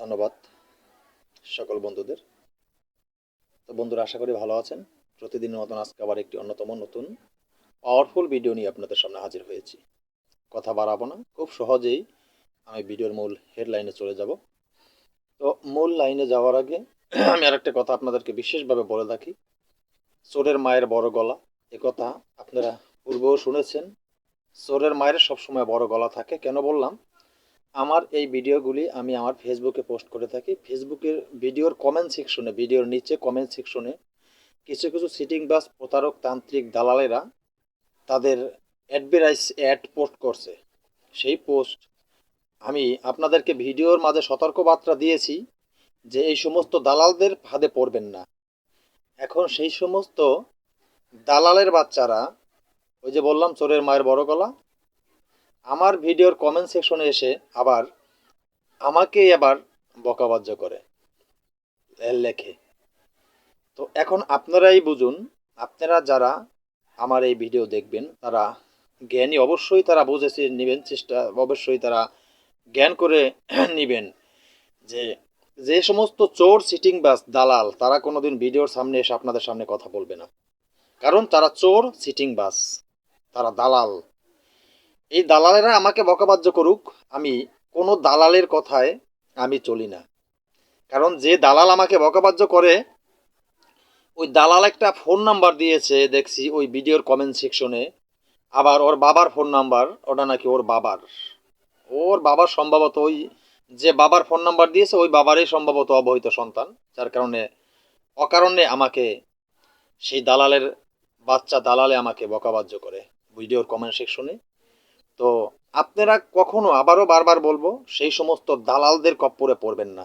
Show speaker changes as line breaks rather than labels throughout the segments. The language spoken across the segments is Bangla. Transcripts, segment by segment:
ধন্যবাদ সকল বন্ধুদের। তো বন্ধুরা, আশা করি ভালো আছেন। প্রতিদিনের মতন আজকে আবার একটি অন্যতম নতুন পাওয়ারফুল ভিডিও নিয়ে আপনাদের সামনে হাজির হয়েছি। কথা বাড়াবো না, খুব সহজেই আমি ভিডিওর মূল হেডলাইনে চলে যাব। তো মূল লাইনে যাওয়ার আগে আমি আর একটা কথা আপনাদেরকে বিশেষভাবে বলে রাখি। চোরের মায়ের বড় গলা, এ কথা আপনারা পূর্বেও শুনেছেন। চোরের মায়ের সবসময় বড় গলা থাকে। কেন বললাম? আমার এই ভিডিওগুলি আমি আমার ফেসবুকে পোস্ট করে থাকি। ফেসবুকের ভিডিওর কমেন্ট সেকশনে ভিডিওর নিচে কমেন্ট সেকশনে কিছু কিছু সিটিং বাস প্রতারক তান্ত্রিক দালালেরা তাদের অ্যাডভারাইজ অ্যাড পোস্ট করছে। সেই পোস্ট আমি আপনাদেরকে ভিডিওর মাঝে সতর্কবার্তা দিয়েছি যে এই সমস্ত দালালদের ফাঁদে পড়বেন না। এখন সেই সমস্ত দালালের বাচ্চারা, ওই যে বললাম, চোরের মায়ের বড় গলা আমার ভিডিওর কমেন্ট সেকশনে এসে আবার আমাকে আবার বকাবাজ্য করে। লেখে। তো এখন আপনারাই বুঝুন, আপনারা যারা আমার এই ভিডিও দেখবেন, তারা জ্ঞানী অবশ্যই তারা বুঝেছে, নেবেন চেষ্টা, অবশ্যই তারা জ্ঞান করে নেবেন যে যে সমস্ত চোর সিটিং বাস দালাল, তারা কোনোদিন ভিডিওর সামনে এসে আপনাদের সামনে কথা বলবে না। কারণ তারা চোর সিটিং বাস তারা দালাল। এই দালালেরা আমাকে বকাবাজ্য করুক, আমি কোনো দালালের কথায় আমি চলি না। কারণ যে দালাল আমাকে বকাবাজ্য করে, ওই দালাল একটা ফোন নাম্বার দিয়েছে, দেখছি ওই ভিডিওর কমেন্ট সেকশনে আবার ওর বাবার ফোন নাম্বার, ওটা নাকি ওর বাবার। ওর বাবার সম্ভবত ওই যে বাবার ফোন নাম্বার দিয়েছে, ওই বাবারই সম্ভবত অবহিত সন্তান। যার কারণে, অকারণে আমাকে সেই দালালের বাচ্চা দালালে আমাকে বকাবাজ্য করে, ভিডিওর কমেন্ট সেকশনে তো আপনারা কখনো আবারও বারবার বলব, সেই সমস্ত দালালদের কপ্পরে পড়বেন না।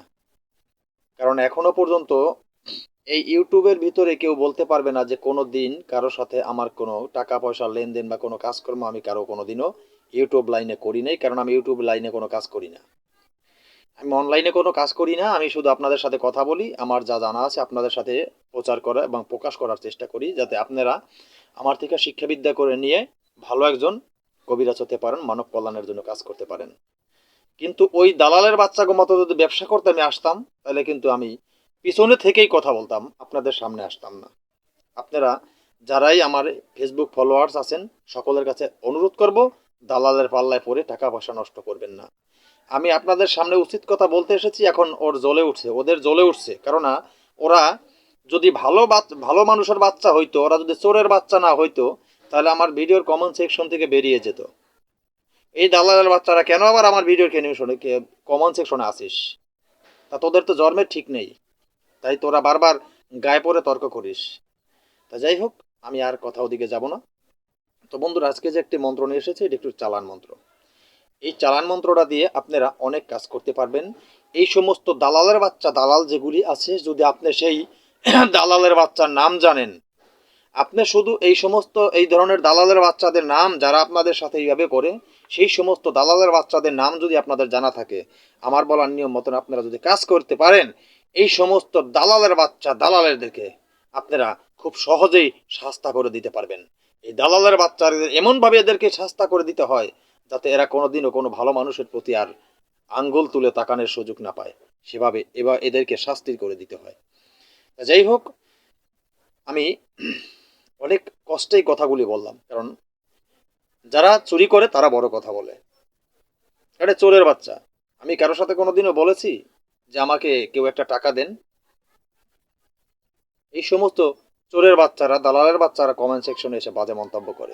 কারণ এখনও পর্যন্ত এই ইউটিউবের ভিতরে কেউ বলতে পারবে না যে কোনো দিন কারোর সাথে আমার কোনো টাকা পয়সা লেনদেন বা কোনো কাজকর্ম আমি কারও কোনো দিনও ইউটিউব লাইনে করি নাই, কারণ আমি ইউটিউব লাইনে কোনো কাজ করি না। আমি অনলাইনে কোনো কাজ করি না, আমি শুধু আপনাদের সাথে কথা বলি, আমার যা জানা আছে আপনাদের সাথে প্রচার করা এবং প্রকাশ করার চেষ্টা করি, যাতে আপনারা আমার থেকে শিক্ষাবিদ্যা করে নিয়ে ভালো একজন কবিরাজ হতে পারেন, মানব কল্যাণের জন্য কাজ করতে পারেন। কিন্তু ওই দালালের বাচ্চাগো মতো যদি ব্যবসা করতে আমি আসতাম, তাহলে কিন্তু আমি পিছনে থেকেই কথা বলতাম, আপনাদের সামনে আসতাম না। আপনারা যারাই আমার ফেসবুক ফলোয়ার্স আছেন, সকলের কাছে অনুরোধ করব, দালালের পাল্লায় পড়ে টাকা পয়সা নষ্ট করবেন না। আমি আপনাদের সামনে উচিত কথা বলতে এসেছি, এখন ওর জ্বলে উঠছে, ওদের জ্বলে উঠছে। কেননা, ওরা যদি ভালো ভালো মানুষের বাচ্চা হইতো, ওরা যদি চোরের বাচ্চা না হইতো তাহলে আমার ভিডিওর কমেন্ট সেকশন থেকে বেরিয়ে যেত। এই দালালের বাচ্চারা কেন আবার আমার ভিডিওর কেনিশনে কমেন্ট সেকশনে আসিস? তা তোদের তো জন্মের ঠিক নেই। তাই তোরা বারবার গায়ে পড়ে তর্ক করিস। তা যাই হোক, আমি আর কথা ওদিকে যাব না। তো বন্ধুরা, আজকে যে একটি মন্ত্র নিয়ে এসেছে, এটি একটু চালান মন্ত্র। এই চালান মন্ত্রটা দিয়ে আপনারা অনেক কাজ করতে পারবেন। এই সমস্ত দালালের বাচ্চা, দালাল যেগুলি আছে, যদি আপনি সেই দালালের বাচ্চার নাম জানেন আপনি শুধু এই সমস্ত, এই ধরনের দালালের বাচ্চাদের নাম যারা আপনাদের সাথে এইভাবে করে, সেই সমস্ত দালালের বাচ্চাদের নাম যদি আপনাদের জানা থাকে, আমার বলার নিয়ম মতন আপনারা যদি কাজ করতে পারেন, এই সমস্ত দালালের বাচ্চা দালালেরদেরকে আপনারা খুব সহজেই শাস্তা করে দিতে পারবেন। এই দালালের বাচ্চাদের এমনভাবে এদেরকে শাস্তা করে দিতে হয়, যাতে এরা কোনোদিনও কোনো ভালো মানুষের প্রতি আর আঙ্গুল তুলে তাকানোর সুযোগ না পায়। সেভাবে এবার এদেরকে শাস্তি করে দিতে হয়। যাই হোক, আমি অনেক কষ্টেই কথাগুলি বললাম। কারণ যারা চুরি করে, তারা বড় কথা বলে। এটা চোরের বাচ্চা। আমি কারোর সাথে কোনোদিনও বলেছি যে আমাকে কেউ একটা টাকা দেন। এই সমস্ত চোরের বাচ্চারা, দালালের বাচ্চারা কমেন্ট সেকশনে এসে বাজে মন্তব্য করে।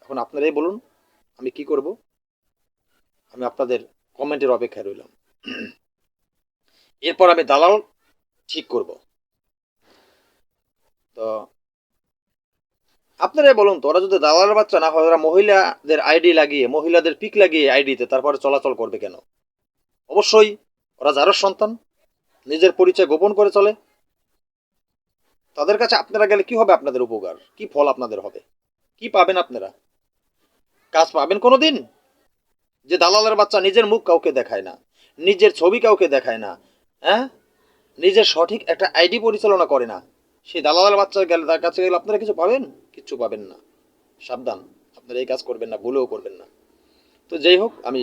এখন আপনারাই বলুন, আমি কি করব? আমি আপনাদের কমেন্টের অপেক্ষায় রইলাম। এরপর আমি দালাল ঠিক করব। তো আপনারাই বলুন তো, ওরা যদি দালালের বাচ্চা না হয়, ওরা মহিলাদের আইডি লাগিয়ে, মহিলাদের পিক লাগিয়ে আইডিতে তারপরে চলাচল করবে কেন? অবশ্যই ওরা যারও সন্তান, নিজের পরিচয় গোপন করে চলে। তাদের কাছে আপনারা গেলে কি হবে আপনাদের উপকার? কি ফল আপনাদের হবে? কি পাবেন আপনারা? কাজ পাবেন কোনো দিন যে দালালের বাচ্চা নিজের মুখ কাউকে দেখায় না, নিজের ছবি কাউকে দেখায় না হ্যাঁ? নিজের সঠিক একটা আইডি পরিচালনা করে না। সেই দালালের বাচ্চা গেলে তার কাছে গেলে আপনারা কিছু পাবেন? কিচ্ছু পাবেন না। সাবধান, আপনারা এই কাজ করবেন না, ভুলেও করবেন না। তো যাই হোক, আমি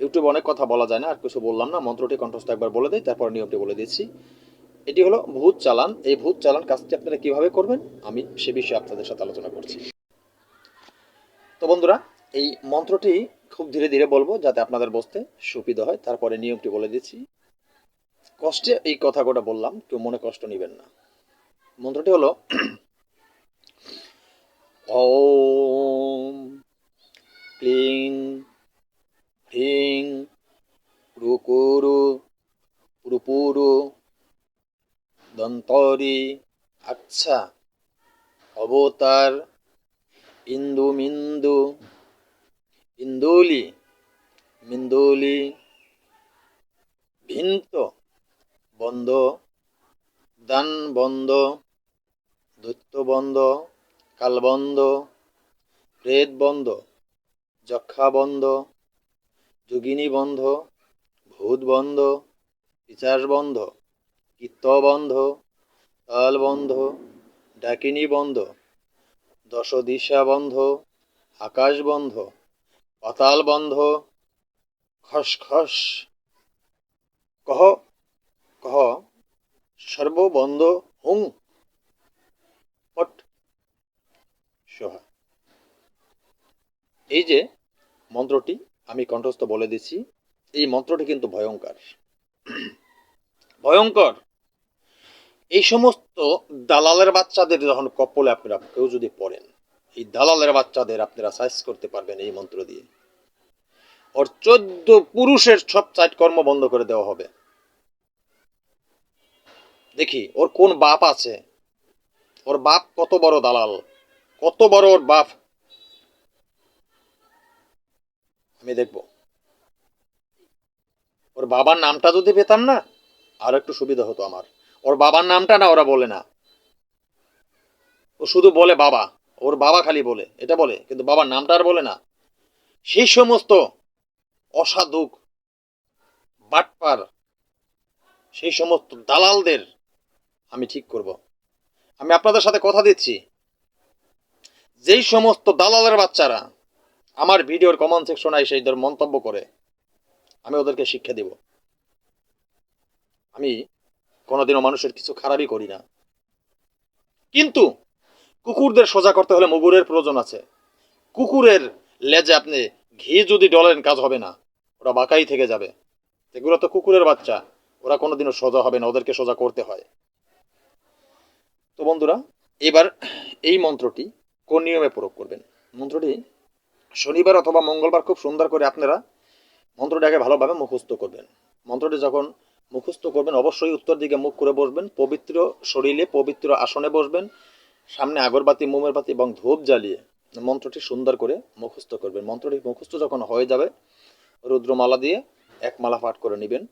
ইউটিউবে অনেক কথা বলা যায় না, আর কিছু বললাম না। মন্ত্রটি কণ্ঠস্থ একবার বলে দিই, তারপর নিয়মটি বলে দিচ্ছি এটি হলো ভূত চালান। এই ভূত চালান কাজটি আপনারা কীভাবে করবেন, আমি সে বিষয়ে আপনাদের সাথে আলোচনা করছি। তো বন্ধুরা, এই মন্ত্রটি খুব ধীরে ধীরে বলব, যাতে আপনাদের বসতে সুবিধা হয়। তারপরে নিয়মটি বলে দিচ্ছি কষ্টে এই কথা কটা বললাম, কেউ মনে কষ্ট নেবেন না। মন্ত্রটি হলো ওম ক্লিং হ্রিং রুকুরু রুপুরু দন্তরি আচ্ছা অবতার ইন্দু মিন্দু ইন্দুলি মিন্দুলি ভিন্ত বন্ধ দান বন্ধ দৈত্য বন্ধ কাল বন্ধ প্রেত বন্ধ, যক্ষা বন্ধ, যোগিনী বন্ধ, ভূত বন্ধ পিচাস বন্ধ, কীর্ত বন্ধ, তাল বন্ধ, ডাকিনী বন্ধ দশ দিশা বন্ধ, আকাশ বন্ধ, পাতাল বন্ধ খসখস কহ কহ, সর্ববন্ধ হুং। সোহা এই যে মন্ত্রটি আমি কণ্ঠস্থ বলে দিচ্ছি, এই মন্ত্রটি কিন্তু ভয়ঙ্কর। ভয়ঙ্কর! এই সমস্ত দালালের বাচ্চাদের যখন কপলে আপনারা, কেউ যদি পড়েন, এই দালালের বাচ্চাদের আপনারা সাইজ করতে পারবেন এই মন্ত্র দিয়ে। ওর চোদ্দ পুরুষের সব চাইট কর্ম বন্ধ করে দেওয়া হবে। দেখি, ওর কোন বাপ আছে? ওর বাপ কত বড় দালাল? কত বড় ওর বাপ? আমি দেখব। ওর বাবার নামটা যদি পেতাম না, আর একটু সুবিধা হতো আমার। ওর বাবার নামটা না ওরা বলে না। ও শুধু বলে বাবা, ওর বাবা খালি বলে, এটা বলে, কিন্তু বাবার নামটা আর বলে না। সেই সমস্ত অসাধুক বাটপার, সেই সমস্ত দালালদের আমি ঠিক করব। আমি আপনাদের সাথে কথা দিচ্ছি। যেই সমস্ত দালালের বাচ্চারা আমার ভিডিওর কমেন্ট সেকশনে এসে এদের মন্তব্য করে, আমি ওদেরকে শিক্ষা দেব। আমি কোনোদিনও মানুষের কিছু খারাপই করি না। কিন্তু কুকুরদের সোজা করতে হলে মুগুরের প্রয়োজন আছে। কুকুরের লেজে আপনি ঘি যদি ডলেন, কাজ হবে না। ওরা বাঁকাই থেকে যাবে। এগুলো তো কুকুরের বাচ্চা। ওরা কোনোদিনও সোজা হবে না। ওদেরকে সোজা করতে হয়। তো বন্ধুরা, এবার এই মন্ত্রটি কোন নিয়মে প্রয়োগ করবেন? মন্ত্রটি, শনিবার অথবা মঙ্গলবার খুব সুন্দর করে আপনারা মন্ত্রটাকে ভালোভাবে মুখস্থ করবেন। মন্ত্রটি যখন মুখস্থ করবেন, অবশ্যই উত্তর দিকে মুখ করে বসবেন, পবিত্র শরীরে, পবিত্র আসনে বসবেন, সামনে আগরবাতি মোমের বাতি এবং ধূপ জ্বালিয়ে মন্ত্রটি সুন্দর করে মুখস্থ করবেন। মন্ত্রটি মুখস্থ যখন হয়ে যাবে, রুদ্রমালা দিয়ে এক মালা পাঠ করে নেবেন।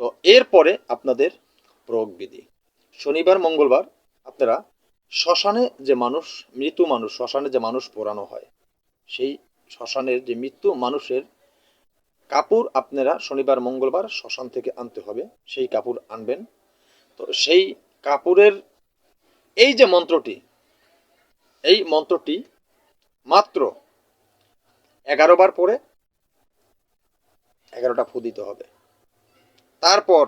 তো এরপরে আপনাদের প্রয়োগ বিধি। শনিবার, মঙ্গলবার আপনারা শ্মশানে যে মানুষ, মৃত্যু মানুষ, শ্মশানে যে মানুষ পোড়ানো হয়, সেই শ্মশানের যে মৃত্যু মানুষের কাপড় আপনারা শনিবার, মঙ্গলবার শ্মশান থেকে আনতে হবে, সেই কাপড় আনবেন। তো সেই কাপড়ের এই যে মন্ত্রটি, এই মন্ত্রটি মাত্র এগারো বার পরে এগারোটা ফু দিতে হবে। তারপর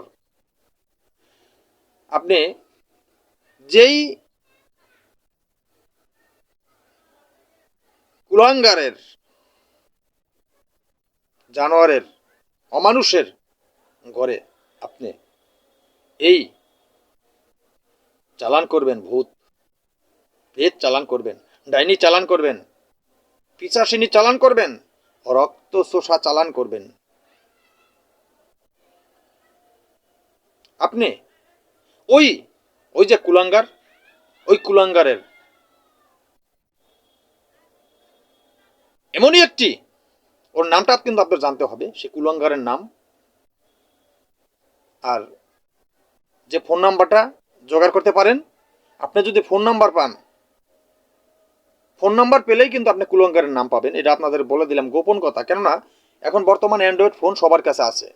আপনি যেই কুলাঙ্গারের, জানোয়ারের, অমানুষের ঘরে আপনি এই চালান করবেন, ভূত। প্রেত চালান করবেন, ডাইনি চালান করবেন পিচাসিনী চালান করবেন, রক্ত শোষা চালান করবেন। আপনি ওই ওই যে কুলাঙ্গার, ওই কুলাঙ্গারের এমনই একটি। ওর নামটা কিন্তু আপনার জানতে হবে, সে কুলঙ্গারের নাম। আর যে ফোন নাম্বারটা জোগাড় করতে পারেন, আপনি যদি ফোন নাম্বার পান, ফোন নাম্বার পেলেই কিন্তু আপনি কুলঙ্কারের নাম পাবেন। এটা আপনাদের বলে দিলাম গোপন কথা, কেননা এখন বর্তমানে অ্যান্ড্রয়েড ফোন সবার কাছে আছে।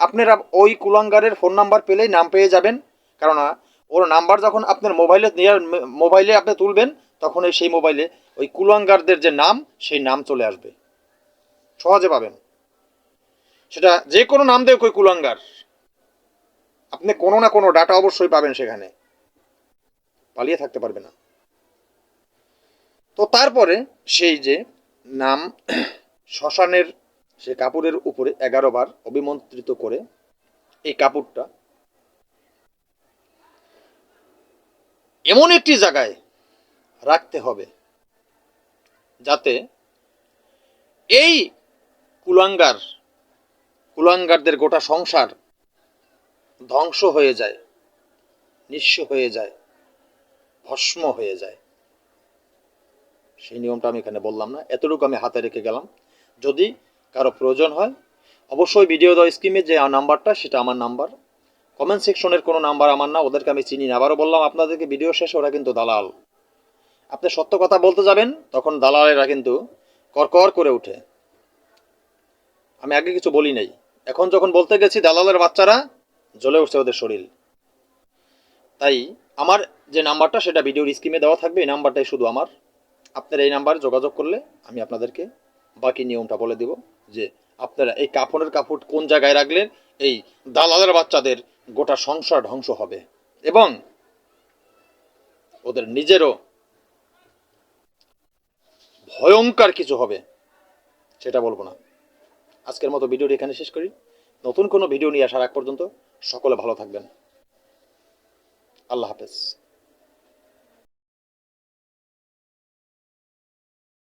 আপনারা ওই কুলঙ্গারের ফোন নাম্বার পেলেই নাম পেয়ে যাবেন, কেননা ওর নাম্বার যখন আপনার মোবাইলে মোবাইলে আপনি তুলবেন, তখন সেই মোবাইলে ওই কুলাঙ্গারদের যে নাম, সেই নাম চলে আসবে। সহজে পাবেন। সেটা যে কোনো নাম দেয় কই কুলাঙ্গার। আপনি কোনো না কোনো ডাটা অবশ্যই পাবেন সেখানে। পালিয়ে থাকতে পারবে না। তো তারপরে সেই যে নাম শ্মশানের, সে কাপড়ের উপরে এগারো বার অভিমন্ত্রিত করে এই কাপড়টা। এমন একটি জায়গায় রাখতে হবে। যাতে এই কুলাঙ্গার, কুলাঙ্গারদের গোটা সংসার ধ্বংস হয়ে যায়, নিঃস্ব হয়ে যায়, ভস্ম হয়ে যায়। সেই নিয়মটা আমি এখানে বললাম না, এতটুকু আমি হাতে রেখে গেলাম। যদি কারও প্রয়োজন হয়, অবশ্যই ভিডিও দেওয়া স্কিমে যে নাম্বারটা, সেটা আমার নাম্বার। কমেন্ট সেকশনের কোনো নাম্বার আমার না, ওদেরকে আমি চিনি না। আবারও বললাম, আপনাদেরকে ভিডিও শেষে ওরা কিন্তু দালাল। আপনি সত্য কথা বলতে যাবেন, তখন দালালেরা কিন্তু করকর করে ওঠে। আমি আগে কিছু বলি নাই। এখন যখন বলতে গেছি, দালালের বাচ্চারা জ্বলে উঠছে ওদের শরীর। তাই আমার যে নাম্বারটা, সেটা ভিডিওর স্কিমে দেওয়া থাকবে, এই নাম্বারটাই শুধু আমার। আপনারা এই নাম্বারে যোগাযোগ করলে আমি আপনাদেরকে বাকি নিয়মটা বলে দিব, যে আপনারা এই কাপড়ের কাপড় কোন জায়গায় রাখলে এই দালালের বাচ্চাদের গোটা সংসার ধ্বংস হবে। এবং ওদের নিজেরও ভয়ঙ্কর কিছু হবে, সেটা বলব না। আজকের মতো ভিডিওটি এখানে শেষ করি। নতুন কোনো ভিডিও নিয়ে আসার আগ পর্যন্ত সকলে ভালো থাকবেন। আল্লাহ হাফেজ।